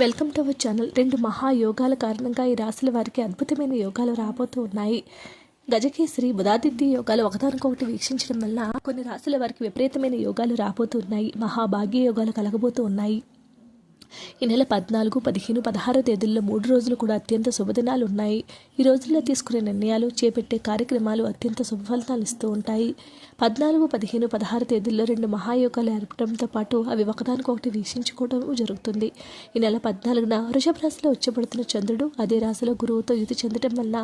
Welcome to our channel. రెండు మహాయోగాల కారణంగా ఈ రాశుల వారికి అద్భుతమైన యోగాలు రాబోతూ ఉన్నాయి. గజకేసరి బుధాదిత్య యోగాలు ఒకదానికొకటి వీక్షించడం వల్ల కొన్ని రాశుల వారికి విపరీతమైన యోగాలు రాబోతూ ఉన్నాయి. మహాభాగ్య యోగాలు కలగబోతూ ఉన్నాయి. ఈ నెల పద్నాలుగు పదిహేను పదహారు తేదీల్లో మూడు రోజులు కూడా అత్యంత శుభదినాలు ఉన్నాయి. ఈ రోజుల్లో తీసుకునే నిర్ణయాలు చేపట్టే కార్యక్రమాలు అత్యంత శుభఫలితాలు ఇస్తూ ఉంటాయి. పద్నాలుగు పదిహేను పదహారు తేదీల్లో రెండు మహాయోగాలు ఏర్పడంతో పాటు అవి ఒకదానికొకటి వీక్షించుకోవడం జరుగుతుంది. ఈ నెల పద్నాలుగున వృషభ రాశిలో వచ్చబడుతున్న చంద్రుడు అదే రాశిలో గురువుతో యుతి చెందడం వల్ల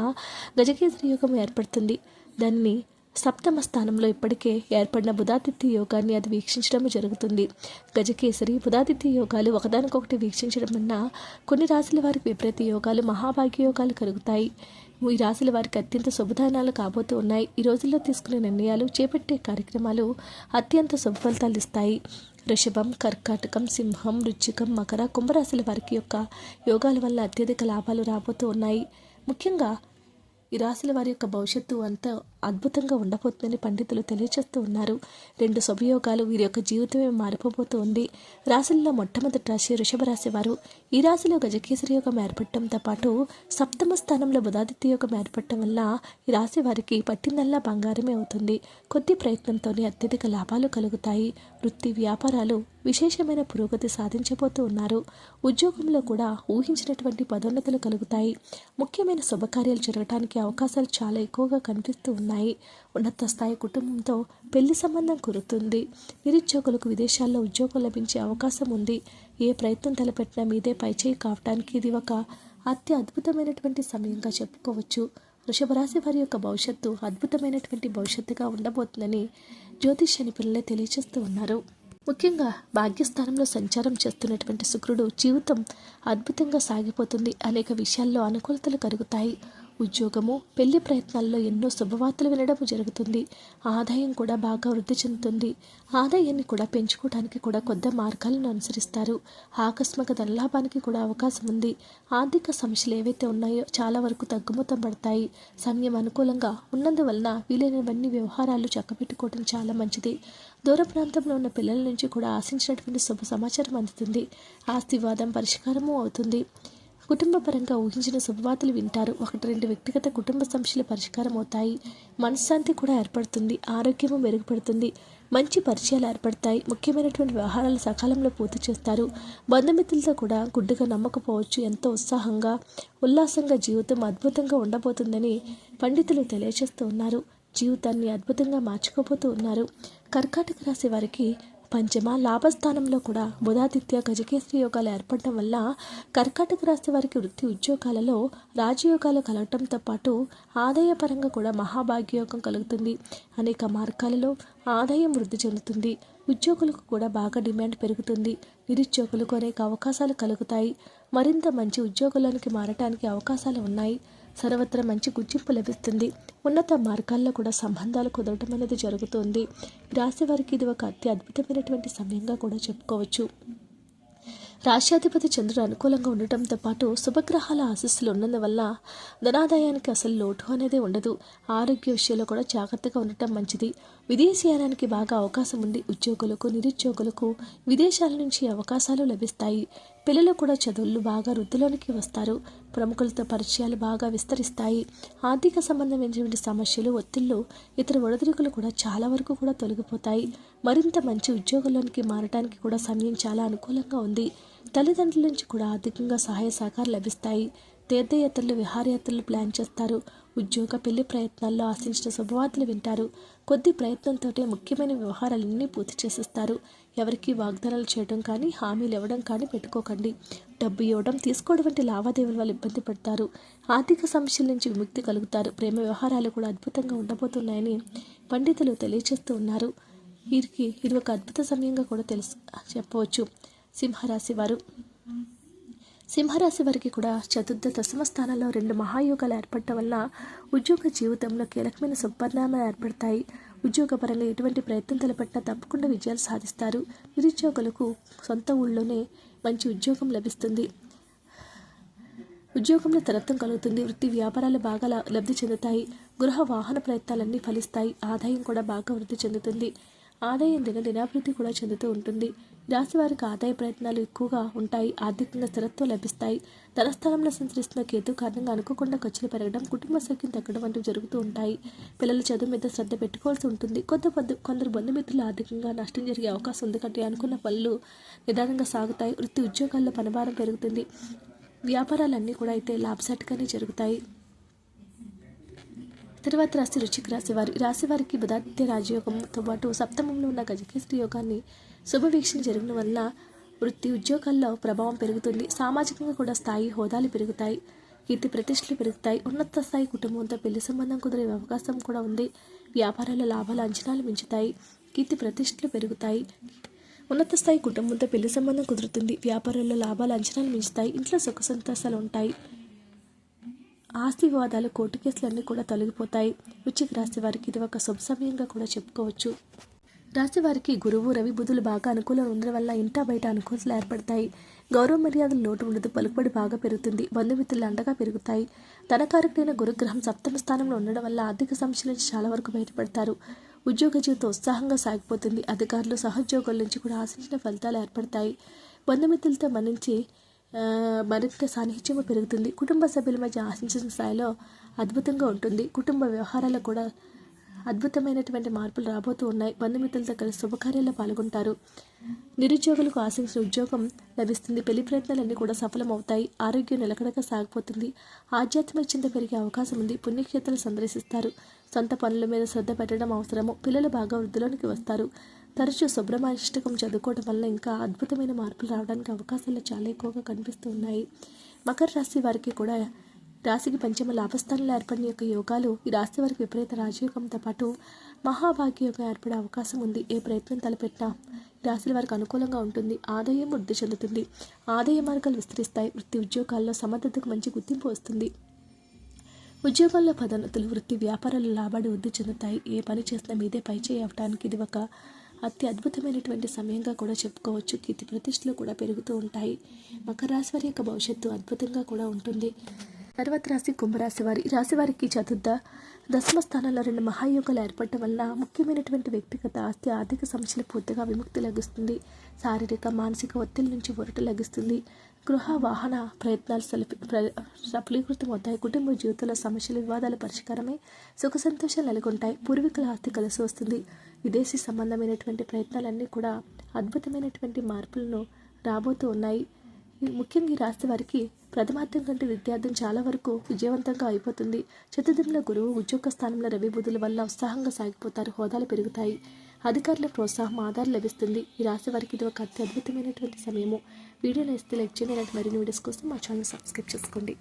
గజకేసరి యోగం ఏర్పడుతుంది. దాన్ని సప్తమ స్థానంలో ఇప్పటికే ఏర్పడిన బుధాదిత్య యోగాన్ని అది వీక్షించడం జరుగుతుంది. గజకేసరి బుధాదిత్య యోగాలు ఒకదానికొకటి వీక్షించడం వలన కొన్ని రాశుల వారికి విపరీత యోగాలు మహాభాగ్య యోగాలు కలుగుతాయి. ఈ రాశుల వారికి అత్యంత శుభదానాలు కాబోతూ ఉన్నాయి. ఈ రోజుల్లో తీసుకునే నిర్ణయాలు చేపట్టే కార్యక్రమాలు అత్యంత శుభ ఫలితాలు ఇస్తాయి. వృషభం కర్కాటకం సింహం రుచికం మకర కుంభరాశుల వారికి యొక్క యోగాల వల్ల అత్యధిక లాభాలు రాబోతూ ఉన్నాయి. ముఖ్యంగా ఈ రాశుల వారి యొక్క భవిష్యత్తు అంత అద్భుతంగా ఉండబోతుందని పండితులు తెలియజేస్తూ ఉన్నారు. రెండు శుభయోగాలు వీరి యొక్క జీవితమే మారిపోబోతూ ఉంది రాశుల్లో మొట్టమొదటి రాశి వృషభ రాశి వారు. ఈ రాశిలో గజకేసరి యోగం ఏర్పడటంతో పాటు సప్తమ స్థానంలో బుధాదిత్య యోగం ఏర్పడటం వల్ల ఈ రాశి వారికి పట్టిందల్లా బంగారమే అవుతుంది. కొద్ది ప్రయత్నంతోనే అత్యధిక లాభాలు కలుగుతాయి. వృత్తి వ్యాపారాలు విశేషమైన పురోగతి సాధించబోతూ ఉన్నారు. ఉద్యోగంలో కూడా ఊహించినటువంటి పదోన్నతులు కలుగుతాయి. ముఖ్యమైన శుభకార్యాలు జరగడానికి అవకాశాలు చాలా ఎక్కువగా కనిపిస్తూ ఉన్నాయి ఉన్నత స్థాయి కుటుంబంతో పెళ్ళి సంబంధం కురుతుంది. నిరుద్యోగులకు విదేశాల్లో ఉద్యోగం లభించే అవకాశం ఉంది. ఏ ప్రయత్నం తలపెట్టినా మీదే పైచేయి కావటానికి ఇది ఒక అతి అద్భుతమైనటువంటి సమయంగా చెప్పుకోవచ్చు. వృషభరాశి వారి యొక్క భవిష్యత్తు అద్భుతమైనటువంటి భవిష్యత్తుగా ఉండబోతుందని జ్యోతిష్య నిపుణులే తెలియజేస్తూ ఉన్నారు. ముఖ్యంగా భాగ్యస్థానంలో సంచారం చేస్తున్నటువంటి శుక్రుడు జీవితం అద్భుతంగా సాగిపోతుంది. అనేక విషయాల్లో అనుకూలతలు కలుగుతాయి. ఉద్యోగము పెళ్ళి ప్రయత్నాల్లో ఎన్నో శుభవార్తలు వినడం జరుగుతుంది. ఆదాయం కూడా బాగా వృద్ధి చెందుతుంది. ఆదాయాన్ని కూడా పెంచుకోవడానికి కూడా కొత్త మార్గాలను అనుసరిస్తారు. ఆకస్మిక ధనలాభానికి కూడా అవకాశం ఉంది. ఆర్థిక సమస్యలు ఏవైతే ఉన్నాయో చాలా వరకు తగ్గుముఖం పడతాయి. సమయం అనుకూలంగా ఉన్నందువలన వీలైనవన్నీ వ్యవహారాలు చక్కబెట్టుకోవడం చాలా మంచిది. దూర ప్రాంతంలో ఉన్న పిల్లల నుంచి కూడా ఆశించినటువంటి శుభ సమాచారం అందుతుంది. ఆస్తివాదం పరిష్కారము అవుతుంది. కుటుంబపరంగా ఊహించిన శుభవార్తలు వింటారు. ఒకటి రెండు వ్యక్తిగత కుటుంబ సమస్యలు పరిష్కారం అవుతాయి. మనశ్శాంతి కూడా ఏర్పడుతుంది. ఆరోగ్యము మెరుగుపడుతుంది. మంచి పరిచయాలు ఏర్పడతాయి. ముఖ్యమైనటువంటి వ్యవహారాలు సకాలంలో పూర్తి చేస్తారు. బంధుమిత్రులతో కూడా గుడ్డుగా నమ్మకపోవచ్చు. ఎంతో ఉత్సాహంగా ఉల్లాసంగా జీవితం అద్భుతంగా ఉండబోతుందని పండితులు తెలియజేస్తూ ఉన్నారు. జీవితాన్ని అద్భుతంగా మార్చుకోబోతూ ఉన్నారు. కర్కాటక రాశి వారికి పంచమ లాభస్థానంలో కూడా బుధాదిత్య గజకేసరి యోగాలు ఏర్పడటం వల్ల కర్కాటక రాశి వారికి వృత్తి ఉద్యోగాలలో రాజయోగాలు కలగటంతో పాటు ఆదాయపరంగా కూడా మహాభాగ్యయోగం కలుగుతుంది. అనేక మార్గాలలో ఆదాయం వృద్ధి చెందుతుంది. ఉద్యోగులకు కూడా బాగా డిమాండ్ పెరుగుతుంది. నిరుద్యోగులకు అనేక అవకాశాలు కలుగుతాయి. మరింత మంచి ఉద్యోగులకు మారటానికి అవకాశాలు ఉన్నాయి. సర్వత్రా మంచి గుర్తింపు లభిస్తుంది. ఉన్నత మార్గాల్లో కూడా సంబంధాలు కుదరటం అనేది జరుగుతుంది. రాశి వారికి ఇది ఒక అతి అద్భుతమైనటువంటి సమయంగా కూడా చెప్పుకోవచ్చు. రాష్ట్రాధిపతి చంద్రుడు అనుకూలంగా ఉండటంతో పాటు శుభగ్రహాల ఆశస్సులు ఉన్నందువల్ల ధనాదాయానికి అసలు లోటు అనేది ఉండదు. ఆరోగ్య విషయంలో కూడా జాగ్రత్తగా ఉండటం మంచిది. విదేశీయానానికి బాగా అవకాశం ఉంది. ఉద్యోగులకు నిరుద్యోగులకు విదేశాల నుంచి అవకాశాలు లభిస్తాయి. పిల్లలు కూడా చదువులు బాగా వృద్ధిలోనికి వస్తారు. ప్రముఖులతో పరిచయాలు బాగా విస్తరిస్తాయి. ఆర్థిక సంబంధమైనటువంటి సమస్యలు ఒత్తిళ్ళు ఇతర ఒడిదుడుకులు కూడా చాలా వరకు కూడా తొలగిపోతాయి. మరింత మంచి ఉద్యోగంలోనికి మారటానికి కూడా సమయం చాలా అనుకూలంగా ఉంది. తల్లిదండ్రుల నుంచి కూడా ఆర్థికంగా సహాయ సహకారం లభిస్తాయి. తీర్థయాత్రలు విహారయాత్రలు ప్లాన్ చేస్తారు. ఉద్యోగ పెళ్ళి ప్రయత్నాల్లో ఆశించిన శుభవార్తలు వింటారు. కొద్ది ప్రయత్నంతో ముఖ్యమైన వ్యవహారాలన్నీ పూర్తి చేసేస్తారు. ఎవరికి వాగ్దానాలు చేయడం కానీ హామీలు ఇవ్వడం కానీ పెట్టుకోకండి. డబ్బు ఇవ్వడం తీసుకోవడం వంటి లావాదేవీల వల్ల ఇబ్బంది పడతారు. ఆర్థిక సమస్యల నుంచి విముక్తి కలుగుతారు. ప్రేమ వ్యవహారాలు కూడా అద్భుతంగా ఉండబోతున్నాయని పండితులు తెలియజేస్తూ ఉన్నారు. వీరికి ఇది ఒక అద్భుత సమయంగా కూడా తెలుసు. చెప్పవచ్చు. సింహరాశి వారు. సింహరాశి వారికి కూడా చతుర్థ దశమ స్థానంలో రెండు మహాయోగాలు ఏర్పడటం వల్ల ఉద్యోగ జీవితంలో కీలకమైన సుపరిణామాలు ఏర్పడతాయి. ఉద్యోగపరంగా ఎటువంటి ప్రయత్నం తలపెట్టినా తప్పకుండా విజయాలు సాధిస్తారు. నిరుద్యోగులకు సొంత ఊళ్ళోనే మంచి ఉద్యోగం లభిస్తుంది. ఉద్యోగంలో తరత్వం కలుగుతుంది. వృత్తి వ్యాపారాలు బాగా లబ్ధి చెందుతాయి. గృహ వాహన ప్రయత్నాలన్నీ ఫలిస్తాయి. ఆదాయం కూడా బాగా వృద్ధి చెందుతుంది. ఆదాయం దిన దినాభివృద్ధి కూడా చెందుతూ ఉంటుంది. ఈ రాశి వారికి ఆదాయ ప్రయత్నాలు ఎక్కువగా ఉంటాయి ఆర్థికంగా స్థిరత్వం లభిస్తాయి. ధనస్థానంలో సంచరిస్తున్న కేతు కారణంగా అనుకోకుండా ఖర్చులు పెరగడం కుటుంబ సౌఖ్యం తగ్గడం వంటివి జరుగుతూ ఉంటాయి. పిల్లల చదువు మీద శ్రద్ధ పెట్టుకోవాల్సి ఉంటుంది. కొంత కొందరు బంధుమిత్రులు ఆర్థికంగా నష్టం జరిగే అవకాశం ఉంది కంటే అనుకున్న పనులు నిదానంగా సాగుతాయి. వృత్తి ఉద్యోగాల్లో పనిభారం పెరుగుతుంది. వ్యాపారాలన్నీ కూడా అయితే లాభసాటిగానే జరుగుతాయి. తర్వాత రాశి రుచిక రాశివారు ఈ రాశి వారికి బుధాదిత్య రాజయోగంతో పాటు సప్తమంలో ఉన్న గజకేశ్వరి యోగాన్ని శుభవీక్షణ జరగడం వల్ల వృత్తి ఉద్యోగాల్లో ప్రభావం పెరుగుతుంది. సామాజికంగా కూడా స్థాయి హోదాలు పెరుగుతాయి. కీర్తి ప్రతిష్టలు పెరుగుతాయి. ఉన్నత స్థాయి కుటుంబంతో పెళ్ళి సంబంధం కుదిరే అవకాశం కూడా ఉంది. వ్యాపారాల లాభాల అంచనాలు మించుతాయి. కీర్తి ప్రతిష్టలు పెరుగుతాయి. ఉన్నత స్థాయి కుటుంబంతో పెళ్ళి సంబంధం కుదురుతుంది. వ్యాపారాల్లో లాభాల అంచనాలు మించుతాయి. ఇంట్లో సుఖ సంతోషాలు ఉంటాయి. ఆస్తి వివాదాలు కోర్టు కేసులన్నీ కూడా తొలగిపోతాయి. వృశ్చిక రాశి వారికి ఇది ఒక శుభ సమయంగా కూడా చెప్పుకోవచ్చు. రాశి వారికి గురువు రవి బుధులు బాగా అనుకూలంగా ఉండడం వల్ల ఇంటా బయట అనుకూలతలు ఏర్పడతాయి. గౌరవ మర్యాదలు లోటు ఉండదు పలుకుబడి బాగా పెరుగుతుంది బంధుమిత్రులు అండగా పెరుగుతాయి. ధనకారకుడైన గురుగ్రహం సప్తమ స్థానంలో ఉండడం వల్ల ఆర్థిక సమస్యల నుంచి చాలా వరకు బయటపడతారు. ఉద్యోగ జీవితం ఉత్సాహంగా సాగిపోతుంది అధికారులు సహోద్యోగుల నుంచి కూడా ఆశించిన ఫలితాలు ఏర్పడతాయి. బంధుమిత్రులతో మన్నించి మరింత సాన్నిహిత్యము పెరుగుతుంది. కుటుంబ సభ్యుల మధ్య ఆశించిన స్థాయిలో అద్భుతంగా ఉంటుంది. కుటుంబ వ్యవహారాలు కూడా అద్భుతమైనటువంటి మార్పులు రాబోతూ ఉన్నాయి. బంధుమిత్రులతో కలిసి శుభకార్యాల్లో పాల్గొంటారు. నిరుద్యోగులకు ఆశించిన ఉద్యోగం లభిస్తుంది. పెళ్ళి ప్రయత్నాలన్నీ కూడా సఫలమవుతాయి. ఆరోగ్యం నిలకడగా సాగిపోతుంది. ఆధ్యాత్మిక చింత పెరిగే అవకాశం ఉంది. పుణ్యక్షేత్రాలు సందర్శిస్తారు. సొంత పనుల మీద శ్రద్ధ పెట్టడం అవసరము. పిల్లలు బాగా వృద్ధిలోనికి వస్తారు. తరచూ శుభ్రమాష్టకం చదువుకోవడం వల్ల ఇంకా అద్భుతమైన మార్పులు రావడానికి అవకాశాలు చాలా ఎక్కువగా కనిపిస్తూ ఉన్నాయి. మకర రాశి వారికి కూడా రాశికి పంచమ లాభస్థానంలో ఏర్పడిన యొక్క యోగాలు ఈ రాశి వారికి విపరీత రాజయోగంతో పాటు మహాభాగ్య యోగం ఏర్పడే అవకాశం ఉంది. ఏ ప్రయత్నం తలపెట్టినా ఈ రాశుల వారికి అనుకూలంగా ఉంటుంది. ఆదాయం వృద్ధి చెందుతుంది. ఆదాయ మార్గాలు విస్తరిస్తాయి. వృత్తి ఉద్యోగాల్లో సమర్థతకు మంచి గుర్తింపు వస్తుంది. ఉద్యోగాల్లో పదోన్నతులు వృత్తి వ్యాపారాలు లాభాలు వృద్ధి చెందుతాయి. ఏ పని చేసినా మీదే పైచేయి అవ్వటానికి ఇది ఒక అతి అద్భుతమైనటువంటి సమయంగా కూడా చెప్పుకోవచ్చు. కీర్తి ప్రతిష్టలు కూడా పెరుగుతూ ఉంటాయి. మకర రాశి వారి యొక్క భవిష్యత్తు అద్భుతంగా కూడా ఉంటుంది. తర్వాత రాశి కుంభరాశి వారి రాశి వారికి చతుర్థ దశమ స్థానంలో రెండు మహాయోగాలు ఏర్పడటం వల్ల ముఖ్యమైనటువంటి వ్యక్తిగత ఆస్తి ఆర్థిక సమస్యలు పూర్తిగా విముక్తి లభిస్తుంది. శారీరక మానసిక ఒత్తిడి నుంచి ఒరట లభిస్తుంది. గృహ వాహన ప్రయత్నాలు సలిపి సఫలీకృతం అవుతాయి. కుటుంబ జీవితంలో సమస్యలు వివాదాల పరిష్కారమే సుఖ సంతోషాలు నెలకొంటాయి. పూర్వీకుల ఆస్తి కలిసి వస్తుంది. విదేశీ సంబంధమైనటువంటి ప్రయత్నాలన్నీ కూడా అద్భుతమైనటువంటి మార్పులను రాబోతూ ఉన్నాయి. ముఖ్యంగా ఈ రాశి వారికి ప్రథమార్థం కంటే విద్యార్థం చాలా వరకు విజయవంతంగా అయిపోతుంది. చతుర్థంలో గురువు ఉద్యోగ స్థానంలో రవి బుధుల వల్ల ఉత్సాహంగా సాగిపోతారు. హోదాలు పెరుగుతాయి. అధికారుల ప్రోత్సాహం ఆధారం లభిస్తుంది. ఈ రాశి వారికి ఇది ఒక అతి అద్భుతమైనటువంటి సమయము. వీడియో ఇస్తే లైక్ చేయండి. మరిన్ని వీడియోస్ కోసం మా ఛానల్ సబ్స్క్రైబ్ చేసుకోండి.